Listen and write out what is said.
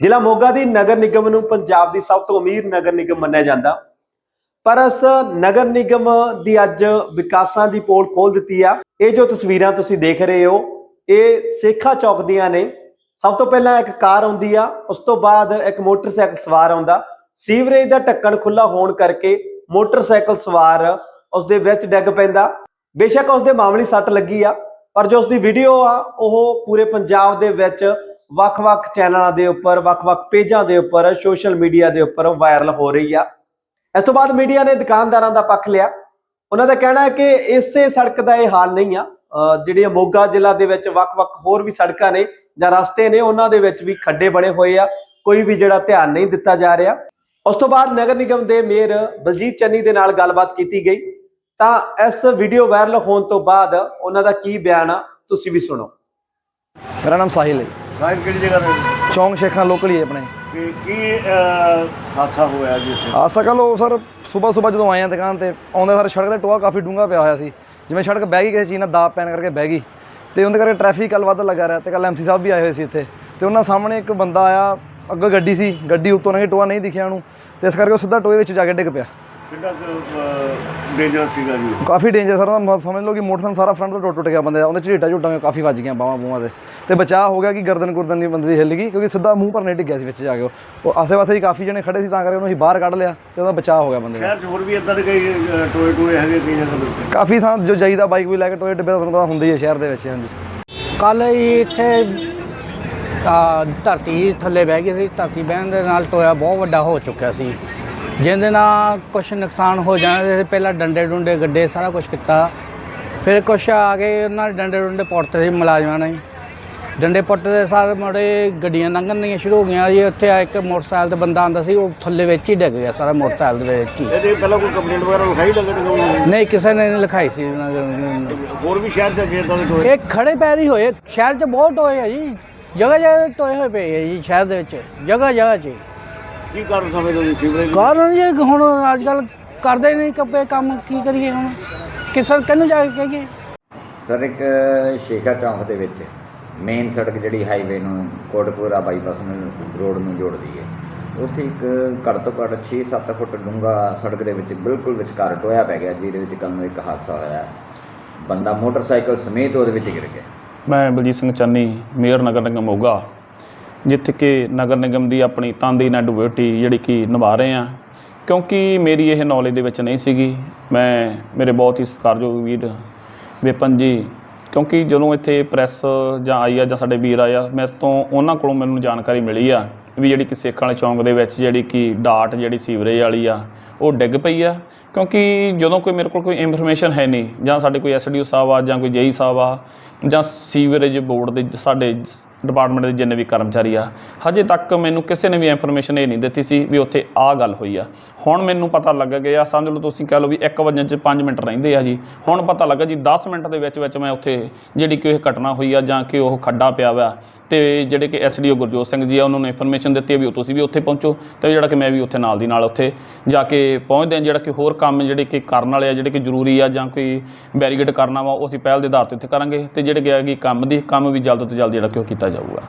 ਜ਼ਿਲ੍ਹਾ ਮੋਗਾ ਦੀ ਨਗਰ ਨਿਗਮ ਨੂੰ ਪੰਜਾਬ ਦੀ ਸਭ ਤੋਂ ਅਮੀਰ ਨਗਰ ਨਿਗਮ ਮੰਨਿਆ ਜਾਂਦਾ। ਪਰ ਇਸ ਨਗਰ ਨਿਗਮ ਦੀ ਅੱਜ ਵਿਕਾਸਾਂ ਦੀ ਪੋਲ ਖੋਲ ਦਿੱਤੀ ਆ। ਇਹ ਜੋ ਤਸਵੀਰਾਂ ਤੁਸੀਂ ਦੇਖ ਰਹੇ ਹੋ, ਇਹ ਸੇਖਾ ਚੌਕ ਦੀਆਂ ਨੇ। ਸਭ ਤੋਂ ਪਹਿਲਾਂ ਇੱਕ ਕਾਰ ਆਉਂਦੀ ਆ, ਉਸ ਤੋਂ ਬਾਅਦ ਇੱਕ ਮੋਟਰਸਾਈਕਲ ਸਵਾਰ ਆਉਂਦਾ। ਸੀਵਰੇਜ ਦਾ ਢੱਕਣ ਖੁੱਲਾ ਹੋਣ ਕਰਕੇ ਮੋਟਰਸਾਈਕਲ ਸਵਾਰ ਉਸ ਦੇ ਵਿੱਚ ਡਿੱਗ ਪੈਂਦਾ। ਬੇਸ਼ੱਕ ਉਸ ਦੇ ਮਾਮੂਲੀ ਸੱਟ ਲੱਗੀ ਆ, ਪਰ ਜੋ ਉਸ ਦੀ ਵੀਡੀਓ ਆ, ਉਹ ਪੂਰੇ ਪੰਜਾਬ ਦੇ ਵਿੱਚ ਵੱਖ-ਵੱਖ ਚੈਨਲਾਂ ਦੇ ਉੱਪਰ, ਵੱਖ-ਵੱਖ ਪੇਜਾਂ ਦੇ ਉੱਪਰ, ਸੋਸ਼ਲ ਮੀਡੀਆ ਦੇ ਉੱਪਰ ਵਾਇਰਲ ਹੋ ਰਹੀ ਆ। ਇਸ ਤੋਂ ਬਾਅਦ ਮੀਡੀਆ ਨੇ ਦੁਕਾਨਦਾਰਾਂ ਦਾ ਪੱਖ ਲਿਆ। ਉਹਨਾਂ ਦਾ ਕਹਿਣਾ ਹੈ ਕਿ ਇਸੇ ਸੜਕ ਦਾ ਇਹ ਹਾਲ ਨਹੀਂ ਆ। ਜਿਹੜੀਆਂ ਮੋਗਾ ਜ਼ਿਲ੍ਹਾ ਦੇ ਵਿੱਚ ਵੱਖ-ਵੱਖ ਹੋਰ ਵੀ ਸੜਕਾਂ ਨੇ ਜਾਂ ਰਸਤੇ ਨੇ, ਉਹਨਾਂ ਦੇ ਵਿੱਚ ਵੀ ਖੱਡੇ ਬਣੇ ਹੋਏ ਆ। ਕੋਈ ਵੀ ਜਿਹੜਾ ਧਿਆਨ ਨਹੀਂ ਦਿੱਤਾ ਜਾ ਰਿਹਾ। ਉਸ ਤੋਂ ਬਾਅਦ ਨਗਰ ਨਿਗਮ ਦੇ ਮੇਅਰ ਬਲਜੀਤ ਚੰਨੀ ਦੇ ਨਾਲ ਗੱਲਬਾਤ ਕੀਤੀ ਗਈ। ਤਾਂ ਇਸ ਵੀਡੀਓ ਵਾਇਰਲ ਹੋਣ ਤੋਂ ਬਾਅਦ ਉਹਨਾਂ ਦਾ ਕੀ ਬਿਆਨ ਆ, ਤੁਸੀਂ ਵੀ ਸੁਣੋ। ਮੇਰਾ ਨਾਮ ਸਾਹਿਲ ਹੈ। ਸਾਹਿਬ ਕਿਹੜੀ ਜਗ੍ਹਾ ਤੇ? ਚੌਂਕ ਸ਼ੇਖਾਂ ਲੋਕਲ ਹੀ ਹੈ ਆਪਣੇ। ਕੀ ਕੀ ਅਹ, ਹਾਦਸਾ ਹੋਇਆ ਜੀ ਇੱਥੇ? ਆ ਸਕਲ ਉਹ ਸਰ ਸਵੇਰ ਸਵੇਰ ਜਦੋਂ ਆਏ ਆ ਦੁਕਾਨ ਤੇ ਆਉਂਦੇ ਸਰ ਸੜਕ ਤੇ ਟੋਆ ਕਾਫੀ ਡੂੰਘਾ ਪਿਆ ਹੋਇਆ ਸੀ। ਜਿਵੇਂ ਸੜਕ ਬਹਿ ਗਈ ਕਿਸੇ ਚੀਜ਼ ਨਾਲ ਦਾਬ ਪੈਣ ਕਰਕੇ ਬਹਿ ਗਈ। ਤੇ ਉਹਦੇ ਕਰਕੇ ਟ੍ਰੈਫਿਕ ਕੱਲ ਵੱਧ ਲੱਗਾ ਰਿਹਾ ਤੇ ਕੱਲ ਐਮਸੀ ਸਾਹਿਬ ਵੀ ਆਏ ਹੋਏ ਸੀ ਇੱਥੇ। ਤੇ ਉਹਨਾਂ ਸਾਹਮਣੇ ਇੱਕ ਬੰਦਾ ਆਇਆ ਅੱਗੇ ਗੱਡੀ ਸੀ ਗੱਡੀ ਉੱਤੋਂ ਨਹੀਂ ਟੋਆ ਨਹੀਂ ਦਿਖਿਆ ਉਹਨੂੰ। ਤੇ ਇਸ ਕਰਕੇ ਉਹ ਸਿੱਧਾ ਟੋਏ ਵਿੱਚ ਜਾ ਕੇ ਡਿੱਗ ਪਿਆ। ਕਿੰਨਾ ਡੇਂਜਰ ਸੀਗਾ ਜੀ? ਕਾਫੀ ਡੇਂਜਰ ਸਰ ਮ- ਸਮਝ ਲਓ ਕਿ ਮੋਟਰਸਾਈਕਲ ਸਾਰਾ ਫਰੰਟ ਤੋਂ ਟੁੱਟ ਟੁੱਟ ਗਿਆ ਬੰਦੇ ਦਾ ਉਹਦੇ ਝੀਟਾ ਝੁੱਟਾਂ ਕਾਫੀ ਵੱਜ ਗਈਆਂ ਬਾਹਾਂ ਬੂਹਾਂ ਦੇ। ਤੇ ਬਚਾਅ ਹੋ ਗਿਆ ਕਿ ਗਰਦਨ ਗੁਰਦਨ ਦੀ ਬੰਦੇ ਦੀ ਹਿੱਲ ਗਈ ਕਿਉਂਕਿ ਸਿੱਧਾ ਮੂੰਹ ਪਰ ਨਹੀਂ ਡਿੱਗਿਆ ਸੀ ਵਿੱਚ ਜਾ ਕੇ ਉਹ। ਆਸੇ-ਪਾਸੇ ਹੀ ਕਾਫੀ ਜਣੇ ਖੜੇ ਸੀ ਤਾਂ ਕਰਕੇ ਉਹਨੂੰ ਅਸੀਂ ਬਾਹਰ ਕੱਢ ਲਿਆ ਤੇ ਉਹਦਾ ਬਚਾਅ ਹੋ ਗਿਆ ਬੰਦੇ ਦਾ। ਸ਼ਹਿਰ 'ਚ ਹੋਰ ਵੀ ਇਦਾਂ ਦੇ ਕਈ ਟੋਏ ਟੋਏ ਹੈਗੇ ਕਈ ਜਗ੍ਹਾ ਉੱਤੇ? ਕਾਫੀ ਥਾਂ ਜੋ ਜਾਈਦਾ ਬਾਈਕ ਵੀ ਲੈ ਕੇ ਟੋਏ ਡੱਬੇ ਦਾ ਤੁਹਾਨੂੰ ਪਤਾ ਹੁੰਦਾ ਹੀ ਹੈ ਸ਼ਹਿਰ ਦੇ ਵਿੱਚ ਹਾਂਜੀ। ਕੱਲ ਹੀ ਇੱਥੇ ਆ, ਧਰਤੀ ਥੱਲੇ ਬਹਿ ਗਈ ਸੀ ਧਰਤੀ ਬਹਿਣ ਦੇ ਨਾਲ ਟੋਇਆ ਬਹੁਤ ਵੱਡਾ ਹੋ ਚੁੱਕਿਆ ਸੀ। ਜਿਹਦੇ ਨਾਲ ਕੁਝ ਨੁਕਸਾਨ ਹੋ ਜਾਣਾ ਪਹਿਲਾਂ ਡੰਡੇ ਡੁੰਡੇ ਗੱਡੇ ਸਾਰਾ ਕੁਝ ਕੀਤਾ। ਫਿਰ ਕੁਝ ਆ ਕੇ ਉਹਨਾਂ ਨੇ ਡੰਡੇ ਡੁੰਡੇ ਪੁੱਟਦੇ ਸੀ ਮੁਲਾਜ਼ਮਾਂ ਨੇ। ਡੰਡੇ ਪੁੱਟਦੇ ਸਾਰੇ ਮੜੇ ਗੱਡੀਆਂ ਲੰਘਣੀਆਂ ਸ਼ੁਰੂ ਹੋ ਗਈਆਂ। ਜੀ ਉੱਥੇ ਆ ਇੱਕ ਮੋਟਰਸਾਈਕਲ ਤੇ ਬੰਦਾ ਆਂਦਾ ਸੀ ਉਹ ਥੱਲੇ ਵਿੱਚ ਹੀ ਡਿੱਗ ਗਿਆ ਸਾਰਾ ਮੋਟਰਸਾਈਕਲ ਦੇ ਵਿੱਚ ਹੀ। ਇਹਦੇ ਪਹਿਲਾਂ ਕੋਈ ਕੰਪਲੇਂਟ ਵਗੈਰਾ ਲਿਖਾਈ ਲੱਗਣ ਨਹੀਂ ਕਿਸੇ ਨੇ ਨਹੀਂ ਲਿਖਾਈ ਸੀ ਉਹਨਾਂ ਦੇ ਹੋਰ ਵੀ ਸ਼ਹਿਰ 'ਚ ਦੇ ਟੋਏ? ਇਹ ਖੜੇ ਪੈਰ ਹੀ ਹੋਏ। ਸ਼ਹਿਰ 'ਚ ਬਹੁਤ ਟੋਏ ਆ ਜੀ। ਜਗ੍ਹਾ ਜਗ੍ਹਾ ਟੋਏ ਹੋਏ ਪਏ ਆ ਜੀ ਸ਼ਹਿਰ ਦੇ ਵਿੱਚ। ਜਗ੍ਹਾ ਜਗ੍ਹਾ 'ਚ। ਕੀ ਕਾਰਨ ਸਮਝਦੇ ਹੋ ਸੀਵਰੇਜ ਕਾਰਨ ਜੀ ਹੁਣ ਅੱਜ ਕੱਲ ਕਰਦੇ ਨਹੀਂ ਕੱਪੇ ਕੰਮ ਕੀ ਕਰੀਏ ਹੁਣ? ਕਿਸਨ ਕਿਹਨੂੰ ਜਾ ਕੇ ਕਹੀਏ? ਸਰ ਇੱਕ ਸ਼ੇਖਾ ਚੌਂਕ ਦੇ ਵਿੱਚ ਮੇਨ ਸੜਕ ਜਿਹੜੀ ਹਾਈਵੇ ਨੂੰ ਕੋਟਪੂਰਾ ਬਾਈਪਾਸ ਨੂੰ ਰੋਡ ਨੂੰ ਜੋੜਦੀ ਹੈ। ਉੱਥੇ ਇੱਕ ਘੱਟ ਤੋਂ ਘੱਟ 6-7 ਫੁੱਟ ਡੂੰਘਾ ਸੜਕ ਦੇ ਵਿੱਚ ਬਿਲਕੁਲ ਵਿਚਕਾਰ ਟੋਇਆ ਪੈ ਗਿਆ ਜਿਹਦੇ ਵਿੱਚ ਕੱਲ ਨੂੰ ਇੱਕ ਹਾਦਸਾ ਹੋਇਆ ਹੈ। ਬੰਦਾ ਮੋਟਰਸਾਈਕਲ ਸਮੇਤ ਉਹਦੇ ਵਿੱਚ ਗਿਰ ਗਿਆ। ਮੈਂ ਬਲਜੀਤ ਸਿੰਘ ਚੰਨੀ ਮੇਅਰ ਨਗਰ ਨਿਗਮ ਮੋਗਾ। ਜਿੱਥੇ ਕਿ ਨਗਰ ਨਿਗਮ ਦੀ ਆਪਣੀ ਤਨਦੇਹੀ ਨਾਲ ਡਿਊਟੀ ਜਿਹੜੀ ਕਿ ਨਿਭਾ ਰਹੇ ਆ ਕਿਉਂਕਿ ਮੇਰੀ ਇਹ ਨੌਲੇਜ ਦੇ ਵਿੱਚ ਨਹੀਂ ਸੀਗੀ। ਮੈਂ ਮੇਰੇ ਬਹੁਤ ਹੀ ਸਤਿਕਾਰਯੋਗ ਵੀਰ ਵਿਪਨ ਜੀ, ਕਿਉਂਕਿ ਜਦੋਂ ਇੱਥੇ ਪ੍ਰੈਸ ਜਾਂ ਆਈ ਆ ਜਾਂ ਸਾਡੇ ਵੀਰ ਆਇਆ ਮੇਰੇ ਤੋਂ ਉਹਨਾਂ ਕੋਲੋਂ ਮੈਨੂੰ ਜਾਣਕਾਰੀ ਮਿਲੀ ਆ ਵੀ ਜਿਹੜੀ ਕਿ ਸੇਖਾਂ ਵਾਲੇ ਚੌਂਕ ਦੇ ਵਿੱਚ ਜਿਹੜੀ ਕਿ ਡਾਟ ਜਿਹੜੀ ਸੀਵਰੇਜ ਵਾਲੀ ਆ, ਉਹ ਡਿੱਗ ਪਈ ਆ। ਕਿਉਂਕਿ ਜਦੋਂ ਕੋਈ ਮੇਰੇ ਕੋਲ ਕੋਈ ਇਨਫੋਰਮੇਸ਼ਨ ਹੈ ਨਹੀਂ, ਜਾਂ ਸਾਡੇ ਕੋਈ ਐਸਡੀਓ ਸਾਹਿਬ ਆ ਜਾਂ ਕੋਈ ਜੇਈ ਸਾਹਿਬ ਆ, ਜਾਂ ਸੀਵਰੇਜ ਬੋਰਡ ਦੇ ਸਾਡੇ ਡਿਪਾਰਟਮੈਂਟ ਦੇ ਜਿੰਨੇ ਵੀ ਕਰਮਚਾਰੀ ਆ, ਹਜੇ ਤੱਕ ਮੈਨੂੰ ਕਿਸੇ ਨੇ ਵੀ ਇਨਫੋਰਮੇਸ਼ਨ ਇਹ ਨਹੀਂ ਦਿੱਤੀ ਸੀ ਵੀ ਉੱਥੇ ਆਹ ਗੱਲ ਹੋਈ ਆ। ਹੁਣ ਮੈਨੂੰ ਪਤਾ ਲੱਗ ਗਿਆ, ਸਮਝ ਲਓ ਤੁਸੀਂ ਕਹਿ ਲਓ ਵੀ 1 ਵਜੇ ਚ 5 ਮਿੰਟ ਰਹਿੰਦੇ ਆ ਜੀ। ਹੁਣ ਪਤਾ ਲੱਗਾ ਜੀ 10 ਮਿੰਟ ਦੇ ਵਿੱਚ ਵਿੱਚ ਮੈਂ ਉੱਥੇ ਜਿਹੜੀ ਕਿ ਇਹ ਘਟਨਾ ਹੋਈ ਆ ਜਾਂ ਕਿ ਉਹ ਖੱਡਾ ਪਿਆ ਵਾ, ਤੇ ਜਿਹੜੇ ਕਿ ਐਸਡੀਓ ਗੁਰਜੋਤ ਸਿੰਘ ਜੀ ਆ, ਉਹਨਾਂ ਨੂੰ ਇਨਫੋਰਮੇਸ਼ਨ ਦਿੱਤੀ ਆ ਵੀ ਉਹ ਤੁਸੀਂ ਵੀ ਉੱਥੇ ਪਹੁੰਚੋ, ਤੇ ਜਿਹੜਾ ਕਿ ਮੈਂ ਵੀ ਉੱਥੇ ਨਾਲ ਦੀ ਨਾਲ ਉੱਥੇ ਜਾ ਕੇ ਪਹੁੰਚਦੇ ਆ ਜਿਹੜਾ ਕਿ ਹੋਰ ਕੰਮ ਜਿਹੜੇ ਕਿ ਕਰਨ ਵਾਲੇ ਆ, ਜਿਹੜੇ ਕਿ ਜ਼ਰੂਰੀ ਆ ਜਾਂ ਕੋਈ ਬੈਰੀਗੇਡ ਕਰਨਾ ਵਾ, ਉਹ ਅਸੀਂ ਪਹਿਲ ਦੇ ਆਧਾਰ ਤੇ ਉੱਥੇ ਕਰਾਂਗੇ, ਤੇ ਜਿਹੜੇ ਕਿ ਹੈਗੀ ਕੰਮ ਦੀ, ਕੰਮ ਵੀ ਜਲਦ ਤੋਂ ਜਲਦ ਜਿਹੜਾ ਕਿ ਉਹ ਕੀਤਾ moja